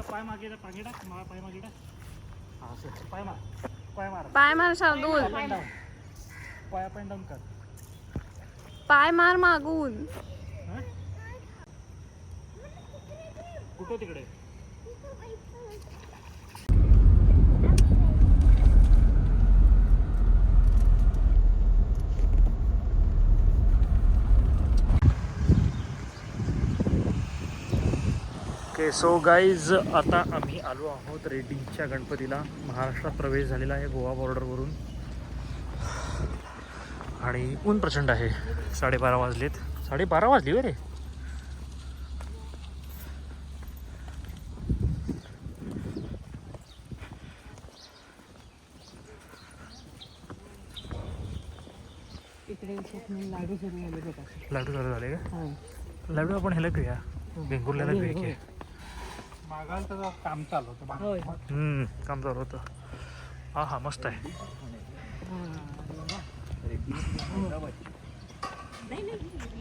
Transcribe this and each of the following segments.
पाय मागे पागे टाक पाय मागे टाक पाय मार पाय मार पाय मार शार्दूल पाय डाऊन पण डाऊन कर पाय मार मागून हा? कुठं तिकडे ओके सो गाईज आता आम्ही आलो आहोत रेड्डीच्या गणपतीला. महाराष्ट्रात प्रवेश झालेला आहे गोवा बॉर्डरवरून आणि ऊन प्रचंड आहे. साडेबारा वाजलेत. साडेबारा वाजली रे. इकडे स्वप्नील लाडू चालू झाले का. लाडू आपण ह्याला घेऊया हो, घेऊया हो. मागाल तर काम चालू होतं होय. हम्म, काम चालू होतं. हा हा मस्त आहे. हा. नाही नाही.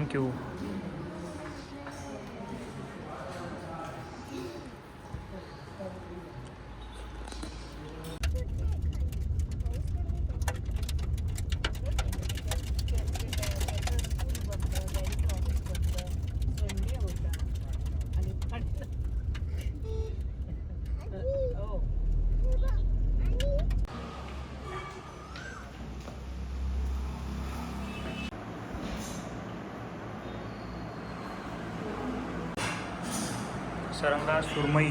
थँक्यू हो. सरंगा सुरमई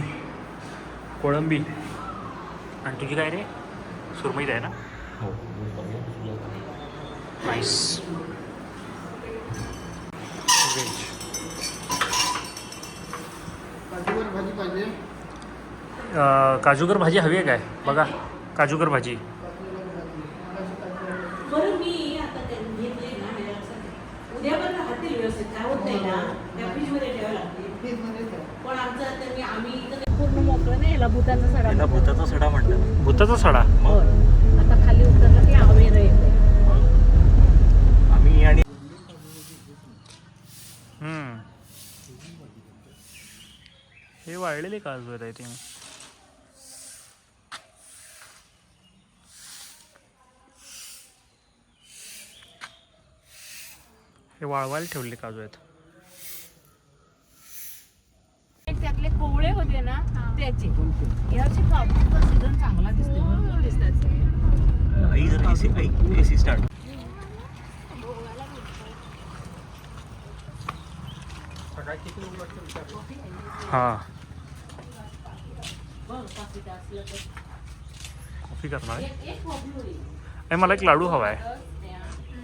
कोळंबी. आणि तुझी काय रे? सुरमईत आहे ना? हो नाईस व्हेज काजूवर भाजी पाहिजे. काजूगर भाजी हवी आहे काय? बघा काजूगर भाजी. हे उद्या पण राहतील व्यवस्थित. काय होत नाही ना? त्या फ्रीजमध्ये ठेवावं लागते आम्ही इथं पूर्ण मोकळं नाही याला भूताचा सडा याला म्हणतात. भूताचा सडा म्हणतात. भूताचा सडा? होय. आता खाली उतरलं की आवेर येते. आम्ही आणि हम्म. हे वाळलेले काजू आहेत थिंक हे वाळवायला ठेवलेले काजू आहेत? कोवळे होते ना त्याचे. याची कापूसचा सीझन चांगला दिसते भरपूर दिसतात आई जरा एसी आई एसी स्टार्ट हां. कॉफी करणार मला एक लाडू हवा आहे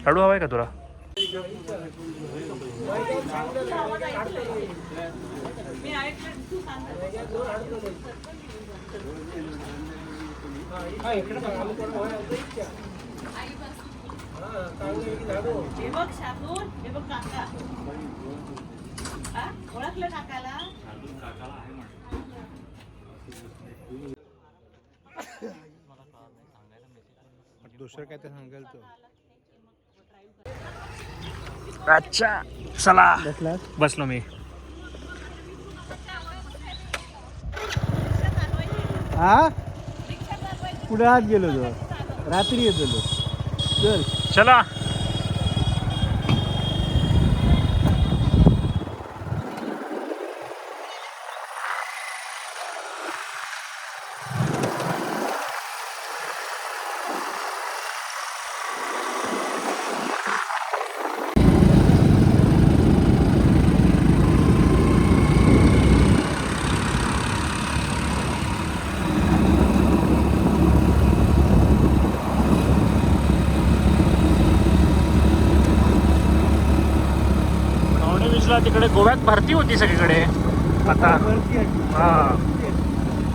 लाडू हवा आहे का तुला? हे बघ हे बघ काका हा ओळखलं काकाला दुसरं काय ते सांगाल तो. अच्छा चला. बसलो मी. हा? पुढे आत गेलो तो? रात्री येतो चल. चला. तिकडे गोव्यात भरती होती सगळीकडे. आता. आहे. हा.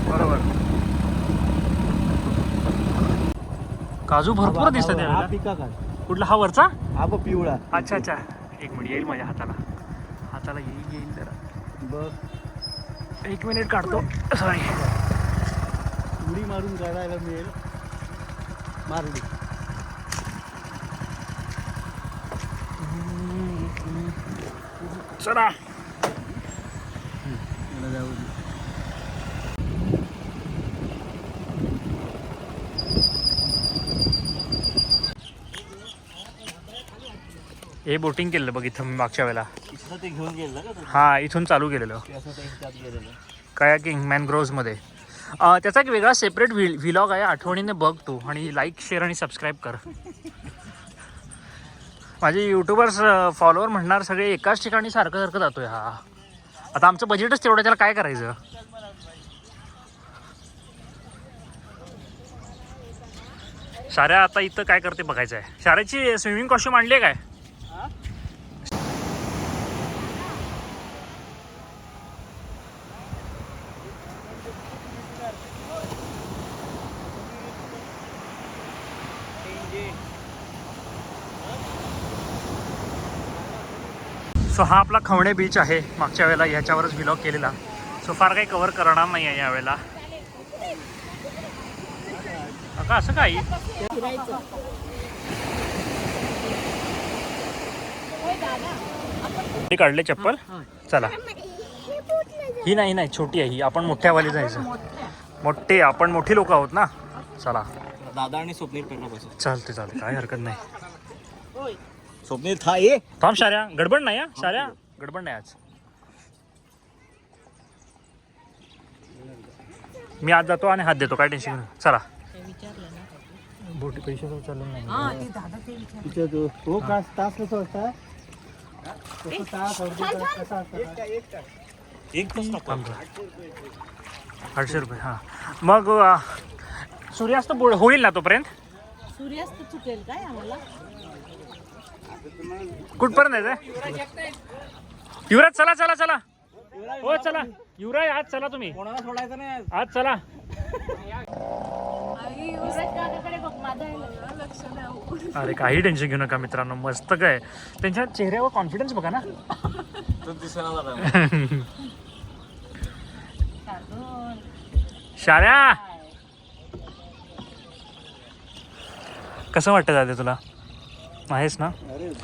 बरोबर. काजू भरपूर दिसतात हा. पिका का कुठला? हा वरचा? हा बघ पिवळा. अच्छा अच्छा. एक मिनिट येईल माझ्या हाताला. हाताला येईल येईल जरा. बघ. एक मिनिट काढतो. सॉरी उडी मारून काढायला मिळेल. मारली. चला. हे बोटिंग केलेलं बघ इथं मी मागच्या वेळेला. इथनं ते घेऊन गेलं का हा इथून चालू केलेलं. ते असं ते त्यात गेलेलं. कायाकिंग मॅनग्रोव्हमध्ये अं, त्याचा एक वेगळा सेपरेट व्हि व्हिलॉग आहे आठवणीने बघ तू आणि लाईक शेअर आणि सबस्क्राईब कर. माझे युट्यूबर्स फॉलोअर म्हणणार सगळे एकाच ठिकाणी सारखं सारखं जातोय हा. आता आमचं बजेटच तेवढं त्याला काय करायचं? शाऱ्या आता इथं काय करते बघायचं आहे शाऱ्याची स्विमिंग कॉस्ट्यूम आणली आहे काय? सो हा आपला खवणे बीच आहे. मागच्या वेळेला ह्याच्यावरच व्हिलॉग केलेला. सो फार काही कव्हर करणार नाही आहे यावेळेला. का असं काही काढले चप्पल. चला. ही नाही नाही छोटी आहे ही. आपण मोठ्यावाली जायचं. मोठे आपण मोठी लोक आहोत ना. चला. दादा आणि स्वप्नील चालते चालते काय हरकत नाही. स्वप्नील था ये। थांब शाऱ्या गडबड नाही हा शाऱ्या गडबड नाही आज. मी आज जातो आणि हात देतो काय टेन्शन घेऊ नका. चला बोटी पैसे चालू नाही. तिथे तो तो कास तास कसं असता तसं तास अर्धा तास कसा असता एक तास आठशे रुपये हां. मग अं, सूर्यास्त बुड- होईल ना तोपर्यंत? सूर्यास्त चुकेल काय आम्हाला? कुठपर्यंत जायचं युवराज चला चला चला. हो चला. युवराज आज चला तुम्ही. कोणाला सोडायचं नाही आज? चला. अरे काही टेन्शन घेऊ नका मित्रांनो मस्त काय. त्यांच्या चेहऱ्यावर कॉन्फिडन्स बघा ना. शाऱ्या कसं वाटतं दादा तुला? आहेस ना?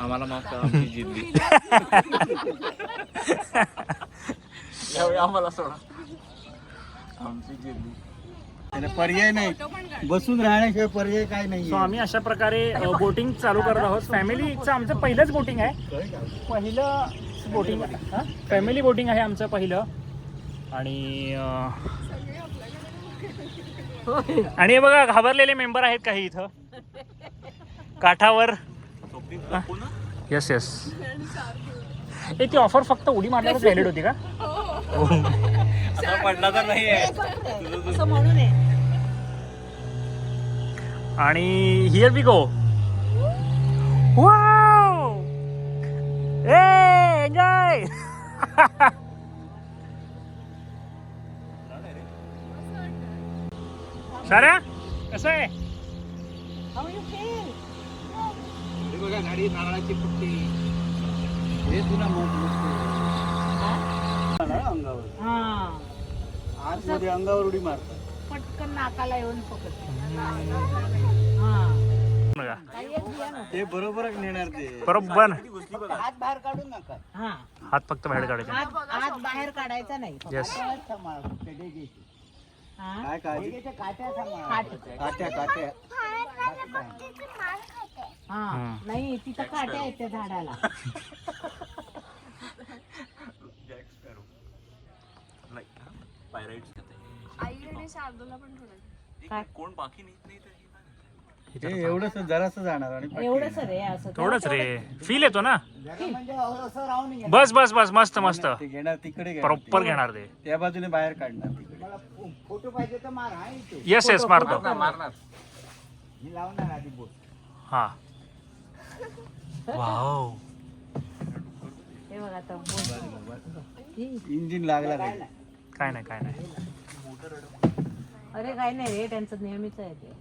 आम्हाला माफ करा आमची जिद्दी यावेळी आम्हाला सोडा. आमची जिद्दी त्याला पर्याय नाही. बसून राहण्याशिवाय पर्याय काय नाही सो आम्ही अशा प्रकारे बोटिंग चालू करत आहोत. फॅमिलीचं आमचं पहिलंच बोटिंग आहे. पहिलं बोटिंग फॅमिली बोटिंग आहे आमचं पहिलं. आणि अं, आणि हे बघा घाबरलेले मेंबर आहेत काही इथं. काठावर. येस येस ए ती ऑफर फक्त उडी मारल्यावर व्हॅलिड होती का? पडला तर नाही असं म्हणून आहे. आणि हिअर वी गो वाव ए एन्जॉय साऱ्या? कसं आहे? How you feel? बघा गाडी नारळाची पुट्टी हे तुला मोठ अंगावर हा आतमध्ये अंगावर उडी मारतात पटकन नाकाला येऊन पकडते हा बघा. ते बरोबर नेणार ते बरोबर हात बाहेर काढून नका हा हात फक्त बाहेर काढायचे आत आत बाहेर काढायचा नाही येस हा काय काळजी काट. काट्या काट्या हा. नाही तिथं काट्या आहेत त्या झाडाला. काय? हे एवढंच जरासं जाणार आणि पटकन. एवढंच रे असं थोडंच रे. फील येतो ना? म्हणजे असं राहून घे. बस बस बस मस्त मस्त. ते घेणार तिकडे घेणार. प्रॉपर. घेणार ते. त्या बाजूने बाहेर काढणार तिकडे. फोटो पाहिजे तर मार हा इथे. येस येस मारतो. मारणार. मी लावणार आधी बोट. हा. वाव. हे बघ आता. इंजिन लागला काय काय नाही काय नाही. अरे काय नाही रे त्यांचं नेहमीच आहे ते.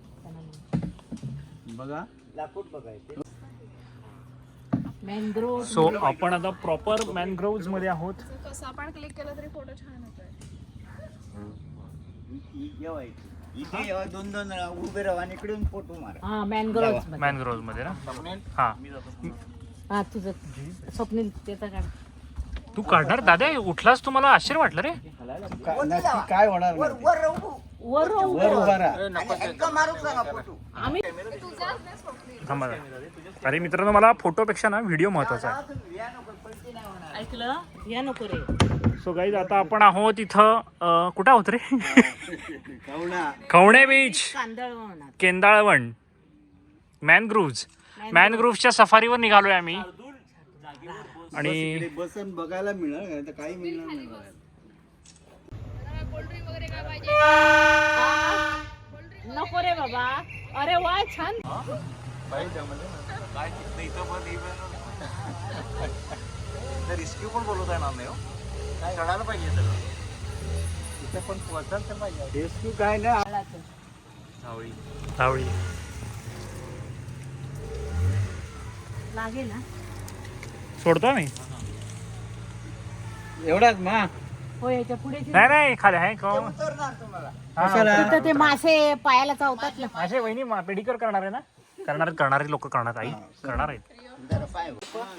बघा लाकूड बघायचे मॅनग्रोव्ह सो आपण आता प्रॉपर मॅनग्रोव्जमध्ये आहोत. कसं आपण क्लिक केलं तरी फोटो छान होतोय. इथे दोन दोन उभे राहा आणि इकडून फोटो मारा. हा मॅनग्रोव्ह मॅनग्रोव्जमध्ये ना? हा. हा तुझं स्वप्नील त्याचा काढ. तू काढणार? दादा उठलास तुम्हाला आश्चर्य वाटलं रे? का- नक्की काय होणार नाही. वर वर उभा. राहा. आम्ही थांबा जरा. अरे मित्रांनो मला फोटोपेक्षा ना व्हिडिओ महत्त्वाचा आहे. ऐकलं? या नको रे. सो गाईज आता आपण आहोत इथं अं, कुठं आहोत रे? कावणा खवणे बीच कांदळ म्हणा केंदाळवण. मॅनग्रुव्ज मॅनग्रुव्जच्या सफारीवर निघालोय आम्ही. आणि बसन बघायला मिळणार नाही तर काही मिळणार नाही बघायला. नको रे बाबा. अरे वा छान. रिस्क्यू पण बोलवता येणार नाही काय कळायला पाहिजे सगळं तिथे पण पोहोचाल तर पाहिजे. रेस्क्यू काय नाही धावळी धावळी लागेल ना सोडतो मी एवढाच मा. हो याच्यापुढे नाही नाही खाली आहे का तिथं ते मासे पायाला चावतात ना. माझे वहिनी पेडिकर करणार आहे ना? करणार करणारे लोक करणार आई करणार आहेत.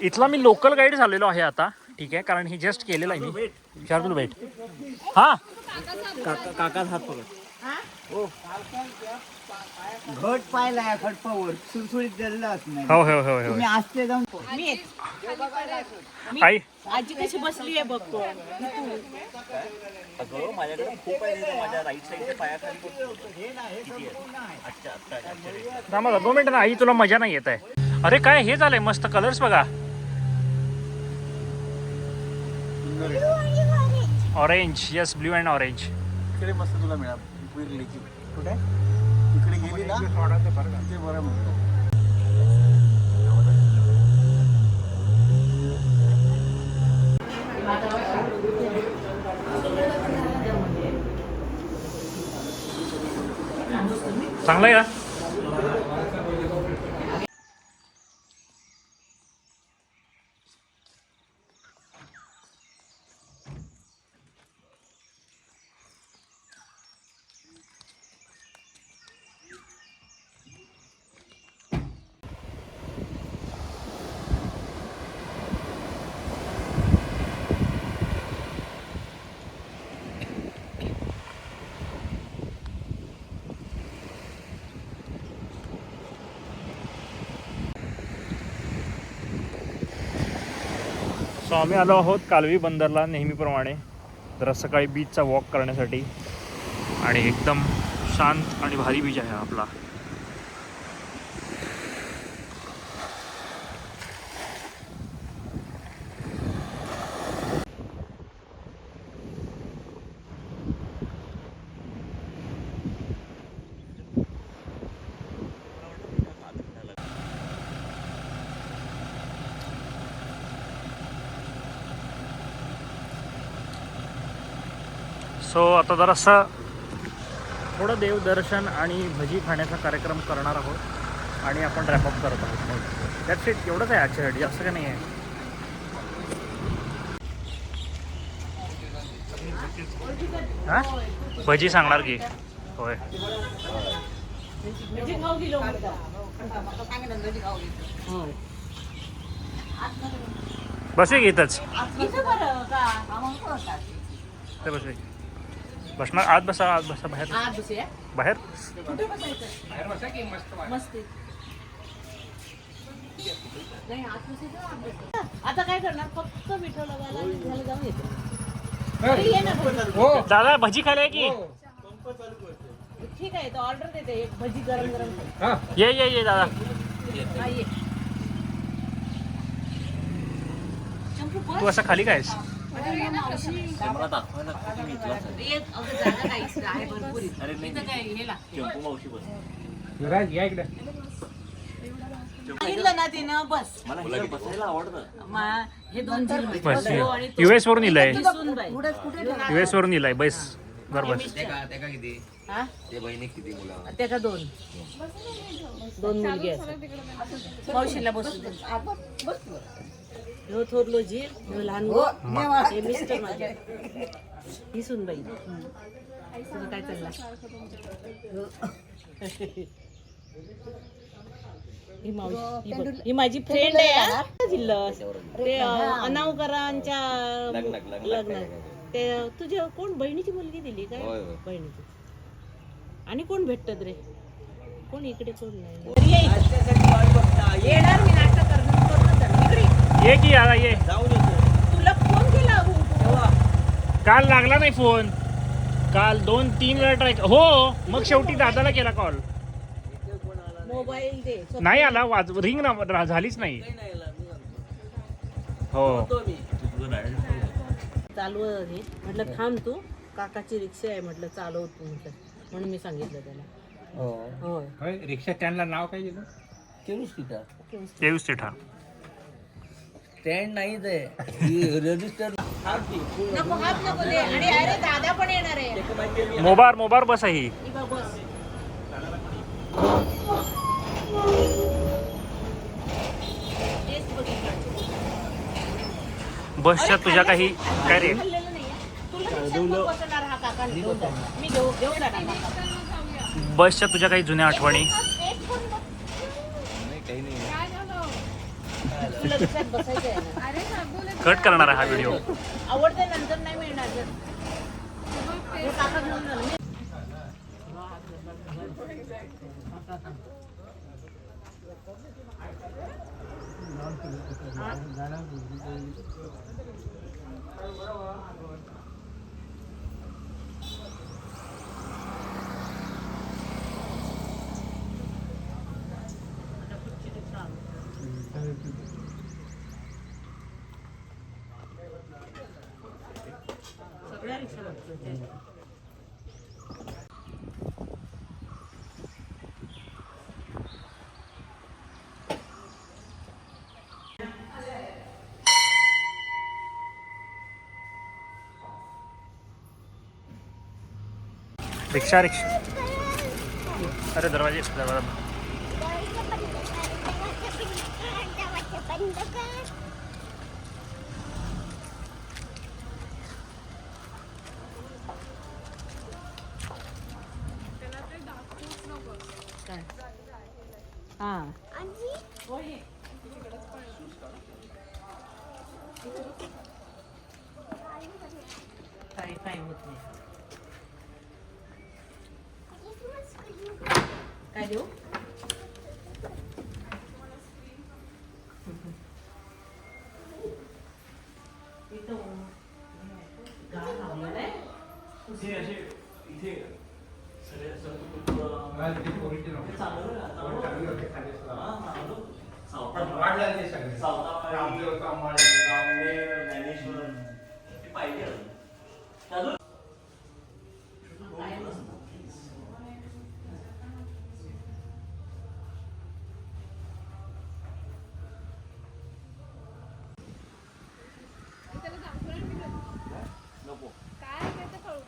इथला मी लोकल गाईड झालेलो आहे आता. ठीक आहे कारण हे जस्ट केलेलं आहे मी. विचार तुला भेट. हा? काकाच हात पकड. घट पाहिला खटपावर सुळसुळीत गेलेला असणार हो हो हो हो. तुम्ही असते जाऊन मी आई. आजी कशी बसली आहे बघतो थांबा दोन मिनिटं ना आई तुला मजा नाही येत आहे. अरे काय हे झालंय मस्त कलर्स बघा. Orange yes blue and orange इकडे मस्त तुला की कुठे? इकडे गेली ना ते बरं म्हणतो चांगलं आहे सो आम्ही आलो आहोत कालवी बंदरला नेहमीप्रमाणे. तर सकाळी बीचचा वॉक करण्यासाठी. आणि एकदम शांत आणि भारी बीच आहे आपला. सो आता जरासं थोडं देवदर्शन आणि भजी खाण्याचा कार्यक्रम करणार आहोत आणि आपण रॅपअप करत आहोत. दॅट्स इट एवढंच आहे आजच्यासाठी जास्त काही नाही आहे. हा? भजी सांगणार की? होय. बसू की इथंच. ते बसू बसणार आत बसा आत बसा बाहेर। आज बसूया बाहेर? मस्त। नाही आत बसायचं, आत बसायचं. आता काय करणार फक्त आणि झालं जाऊन येतो अरे ये ना घरी. दादा भजी खायला आहे की ठीक आहे तो ऑर्डर देते एक भजी गरम गरम। कर. ये ये ये दादा। हा, ये. शंभू, बस. तू असं खाली आहे. हे लागतं. सांगितलं ना तिनं बस. मला ह्याच्यावर बसायला आवडतं. मा- हे दोन जण बस हो. आणि तो. युएस वरून इलाय. ती सूनबाई. युएस वरून इलाय बस. बरोबर हा? दोन? दोन मुलगी आहेत. मावशीला बसू दे. ह्यो थोरलो जी ह्यो लहान भाऊ. हे मिस्टर माझे. ही सुनबाई. तुझं काय चाललं ही मावशी ही बघ. ही माझी फ्रेंड आहे हा. जिल्लस ते अं, अनावकरांच्या लग्न ते तुझ्या कोण बहिणीची मुलगी दिली काय? बहिणीची. आणि कोण भेटत रे? कोण इकडे कोण नाही? येणार मी नाटक करणार करून जाणार. इकडे ये. की आता ये. तुला फोन केला हो. काल लागला नाही फोन. काल दोन तीन वेळा ट्राय हो मग शेवटी दादाला केला कॉल. मोबाईल दे. नाही आला वाज रिंग ना झालीच नाही. हो. चालू आहे म्हटलं थांब तू. काकाची रिक्षा आहे म्हटलं चालव तू म्हटलं. म्हणून मी सांगितलं त्याला. होय. रिक्षा स्टँडला नाव काय दिलं? केळूस तिथं. ठा स्टँड नाहीच आहे. रजिस्टर नको हात नको दे. आणि अरे दादा पण येणार आहे. मोबार मोबार बस आहे ही. ही बघ, बस. बसच्या तुझ्या काही काय रे खाल्लेलं नाहीये. तुला रिक्षात कोण बसवणार हा काका. घेऊन जा. मी घेऊ घेऊन जाणार काका. बसच्या तुझ्या काही जुन्या आठवणी. कट करणार आहे हा व्हिडिओ आवडते नंतर नाही मिळणार. जर हे काका घेऊन जाणार. मी- सगळ्या रिक्षा बघतो. रिक्षा रिक्षा अरे दरवाजे दरवाजा काय? हा. काही काही होत नाही काय देऊ?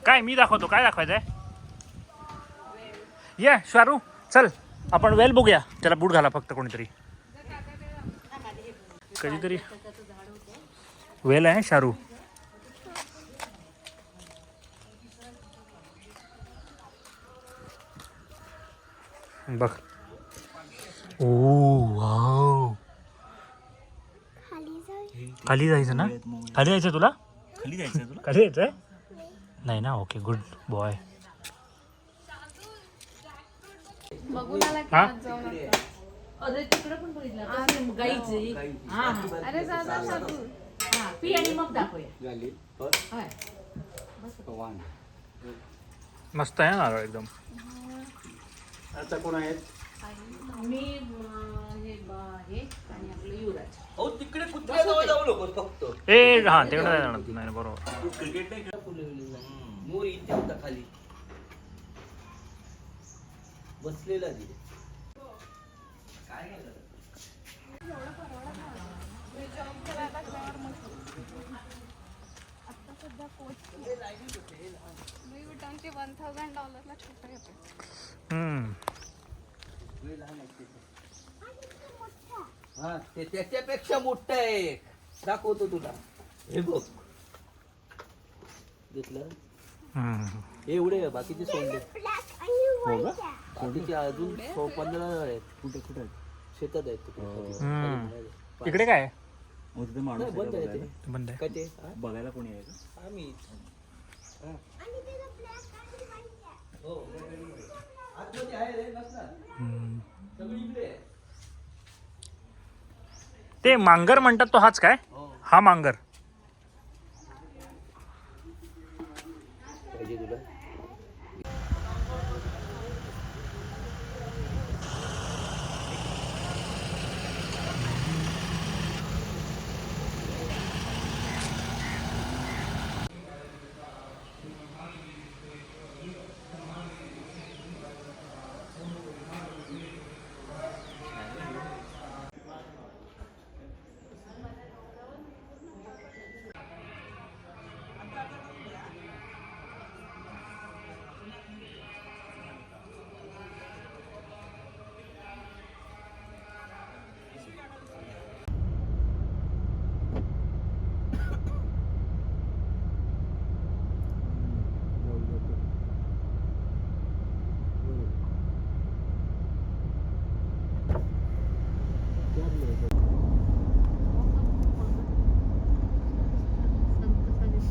काय मी दाखवतो काय दाखवायचंय? ये शारू चल. आपण वेल बघूया. त्याला बूट घाला फक्त कोणीतरी. कधीतरी. वेल आहे शारू बघ. Oh wow. खाली जायचं ना? खाली जायचं तुला? खाली जायचं तुला? खाली जायचंय? नाही ना? Okay good. बॉय बघून आला की हा? आज जाऊन आता. अरे तिकडे पण बघितलं. कसं गाईची हा. हा अरे जा जा साधू हा पी आणि मग दाखवूया. झाली. होय. वान मस्त आहे ना एकदम. आता कोण आहेत? मी अं, हे ब- हे आणि आपलं युवराज. हो तिकडे कुत्र्या जवळ जाऊ नकोस फक्त. ए हा तिकडे नाही जाणार तू. नाही बरोबर. क्रिकेट नाही खेळत? मोर इथे होता खाली. बसलेला दिले काय आता सध्या ते वन थाउजंड डॉलरला हा ते त्याच्यापेक्षा मोठं आहे दाखवतो तुला. हे बघ. घेतलं? एवढे बाकीचे सोडले हो बाकीचे अजून सो- पंधरा आहेत कुठे कुठे शेतात आहेत तिकडे. हम्म. इकडे काय आहे? नाही, बंद आहे ते. बंद आहे काय ते हा? बघायला कोणी आहे का आम्ही हा. हो, आतमध्ये आहे रे, नसणार. हम्म. सगळी इकडे आहे. ते मांगर म्हणतात तो हाच काय हो. हा मांगर